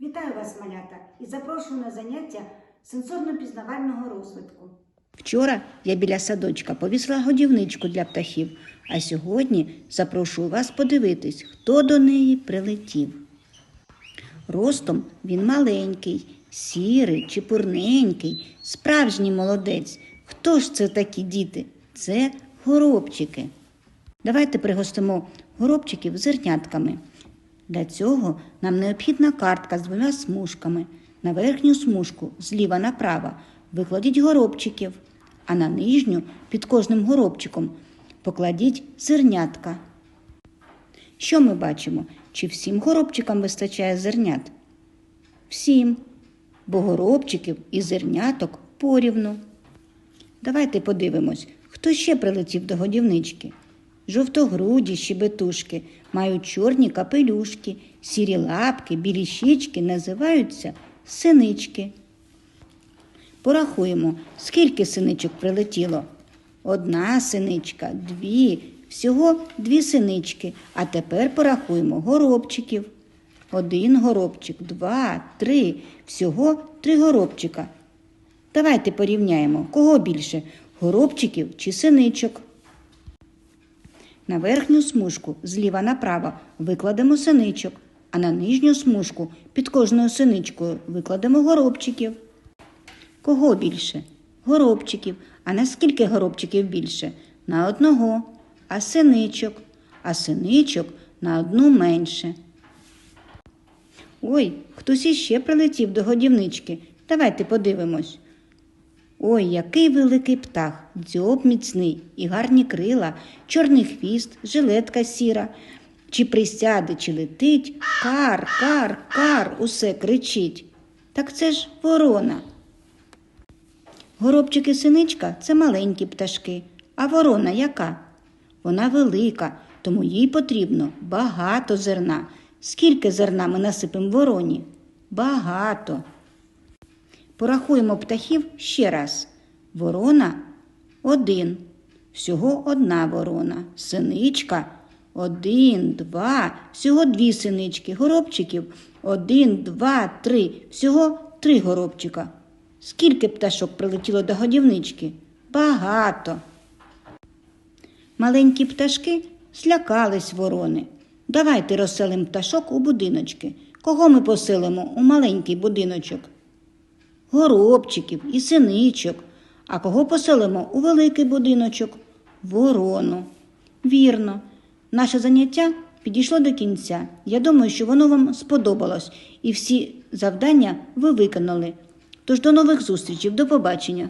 Вітаю вас, малята, і запрошую на заняття сенсорно-пізнавального розвитку. Вчора я біля садочка повісила годівничку для птахів, а сьогодні запрошую вас подивитись, хто до неї прилетів. Ростом він маленький, сірий, чепурненький, справжній молодець. Хто ж це такі діти? Це горобчики. Давайте пригостимо горобчиків зернятками. Для цього нам необхідна картка з двома смужками. На верхню смужку зліва направо викладіть горобчиків, а на нижню під кожним горобчиком покладіть зернятка. Що ми бачимо? Чи всім горобчикам вистачає зернят? Всім, бо горобчиків і зерняток порівну. Давайте подивимось, хто ще прилетів до годівнички. Жовтогруді щебетушки мають чорні капелюшки, сірі лапки, білі щічки називаються синички. Порахуємо, скільки синичок прилетіло. Одна синичка, дві, всього дві синички. А тепер порахуємо горобчиків. Один горобчик, два, три, всього три горобчика. Давайте порівняємо, кого більше горобчиків чи синичок. На верхню смужку зліва направо викладемо синичок, а на нижню смужку під кожною синичкою викладемо горобчиків. Кого більше? Горобчиків. А наскільки горобчиків більше? На одного. А синичок, а синичок на одну менше. Ой, хтось іще прилетів до годівнички. Давайте подивимось. Ой, який великий птах, дзьоб міцний і гарні крила, чорний хвіст, жилетка сіра. Чи присяде, чи летить, кар, кар, кар, усе кричить. Так це ж ворона. Горобчик і синичка це маленькі пташки, а ворона яка? Вона велика, тому їй потрібно багато зерна. Скільки зерна ми насипемо вороні? Багато. Порахуємо птахів ще раз. Ворона один. Всього одна ворона. Синичка один, два, всього дві синички. Горобчиків один, два, три. Всього три горобчика. Скільки пташок прилетіло до годівнички? Багато. Маленькі пташки злякались ворони. Давайте розселимо пташок у будиночки. Кого ми поселимо у маленький будиночок? Горобчиків і синичок. А кого поселимо у великий будиночок? Ворону. Вірно, наше заняття підійшло до кінця. Я думаю, що воно вам сподобалось, і всі завдання ви виконали. Тож до нових зустрічей, до побачення!